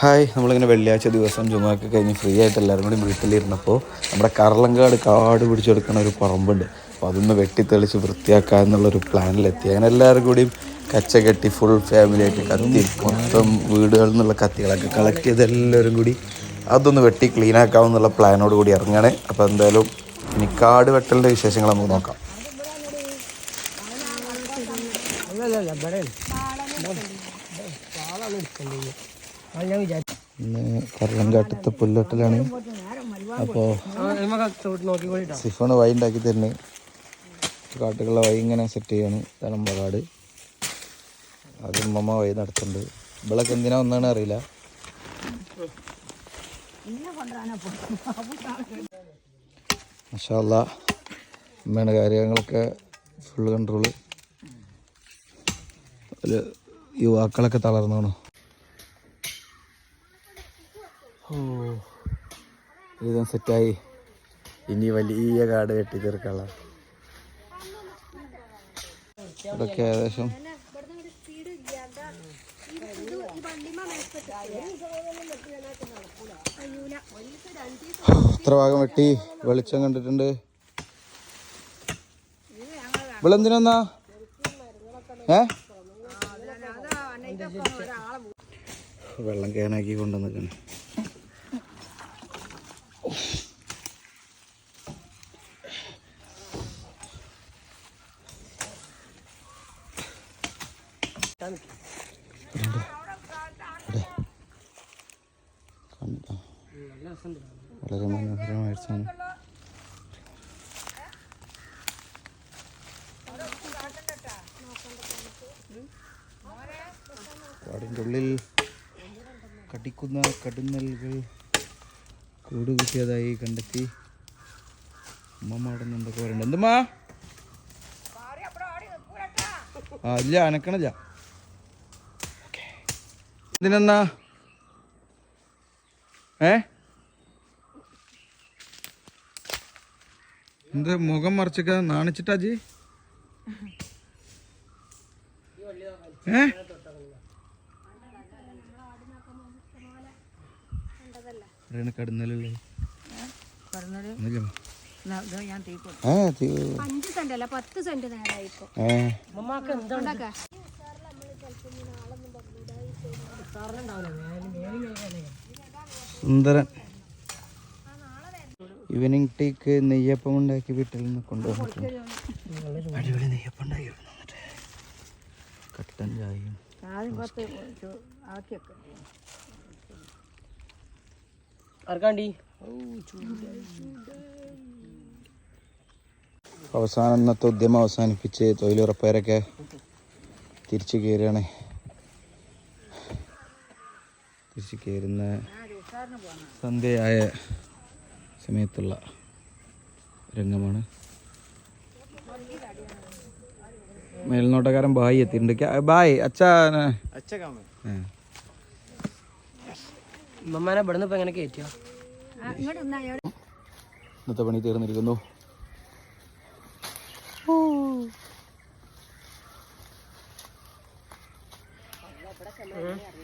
Hi നമ്മളിങ്ങനെ വെള്ളിയാഴ്ച ദിവസം ജുമാക്ക് കഴിഞ്ഞ് ഫ്രീ ആയിട്ട് എല്ലാവരും കൂടി വീട്ടിലിരുന്നപ്പോൾ നമ്മുടെ കറളങ്കാട് കാട് പിടിച്ചെടുക്കുന്ന ഒരു പറമ്പുണ്ട്. അപ്പോൾ അതൊന്ന് വെട്ടിത്തെളിച്ച് വൃത്തിയാക്കുക എന്നുള്ളൊരു പ്ലാനിലെത്തി. അങ്ങനെ എല്ലാവരും കൂടിയും കച്ച കെട്ടി ഫുൾ ഫാമിലി ആയിട്ട് കത്തി മൊത്തം വീടുകളിൽ നിന്നുള്ള കത്തികളൊക്കെ കളക്ട് ചെയ്ത് എല്ലാവരും കൂടി അതൊന്ന് വെട്ടി ക്ലീൻ ആക്കാമെന്നുള്ള പ്ലാനോട് കൂടി ഇറങ്ങണേ. അപ്പോൾ എന്തായാലും ഇനി കാട് വെട്ടലിന്റെ വിശേഷങ്ങൾ നമുക്ക് നോക്കാം. ഇന്ന് കറളങ്കാട്ടത്തെ പുല്ലോട്ടലാണ്. അപ്പോൾ സിഫോണ് വൈ ഉണ്ടാക്കി തരുന്നു. കാട്ടുകളെ വൈ ഇങ്ങനെ സെറ്റ് ചെയ്യാണ്. ഇതാണ് നമ്മുടെ കാട്. അത് ഉമ്മമ്മ വഴി നടത്തുന്നുണ്ട്. ഇവളൊക്കെ എന്തിനാ ഒന്നാണ് അറിയില്ല. മഷാല്ല ഉമ്മയുടെ കാര്യങ്ങളൊക്കെ ഫുൾ കൺട്രോൾ യുവാക്കളൊക്കെ തളർന്നോണോ ഇതും സെറ്റായി. ഇനി വലിയ കാട് കെട്ടി തീർക്കാനുള്ള ഇതൊക്കെ ഏകദേശം എത്ര ഭാഗം വെട്ടി വെളിച്ചം കണ്ടിട്ടുണ്ട്. വിളെന്തിനാ ഏ? വെള്ളം കേണാക്കി കൊണ്ടുവന്നിരിക്കണം. വളരെ മനോഹരമായ സാധനം. കാടിന്റെ ഉള്ളിൽ കടിക്കുന്ന കടുന്നലുകൾ കൂട് കിട്ടിയതായി കണ്ടെത്തി. അമ്മ അവിടെ നിന്ന് എന്തൊക്കെ പറയണ്ട എന്തുമ്മാ? ആ ഇല്ല അനക്കണില്ല. ഇതിനെന്നാ? ഏ? എന്താ മുഖം മറച്ചൊക്കെ നാണിച്ചിട്ടാജി ഏ? പറയണ കടുന്നലല്ലേ? ഞാൻ തീ അഞ്ച് സെന്റ് അല്ല പത്ത് സെന്റ് ഏ ഉണ്ടാക്കാം സുന്ദരൻ. ഈവനിങ് ടീക്ക് നെയ്യപ്പം ഉണ്ടാക്കി വീട്ടിൽ നിന്ന് കൊണ്ടുവന്നിട്ടുണ്ട്. അടിപൊളി നെയ്യപ്പം ഉണ്ടാക്കി കട്ടൻ ചായയും. അവസാനം ഇന്നത്തെ ഉദ്യമം അവസാനിപ്പിച്ച് തൊഴിലുറപ്പുകാരൊക്കെ തിരിച്ചു കയറുകയാണ് തിരിച്ചു കയറുന്ന സന്ധ്യയായ സമയത്തുള്ള രംഗമാണ്. മേൽനോട്ടക്കാരൻ ബായി എത്തിയിട്ടുണ്ട്. ബായ് അച്ഛാ ഇന്നത്തെ പണി തീർന്നിരിക്കുന്നു. Mm-hmm.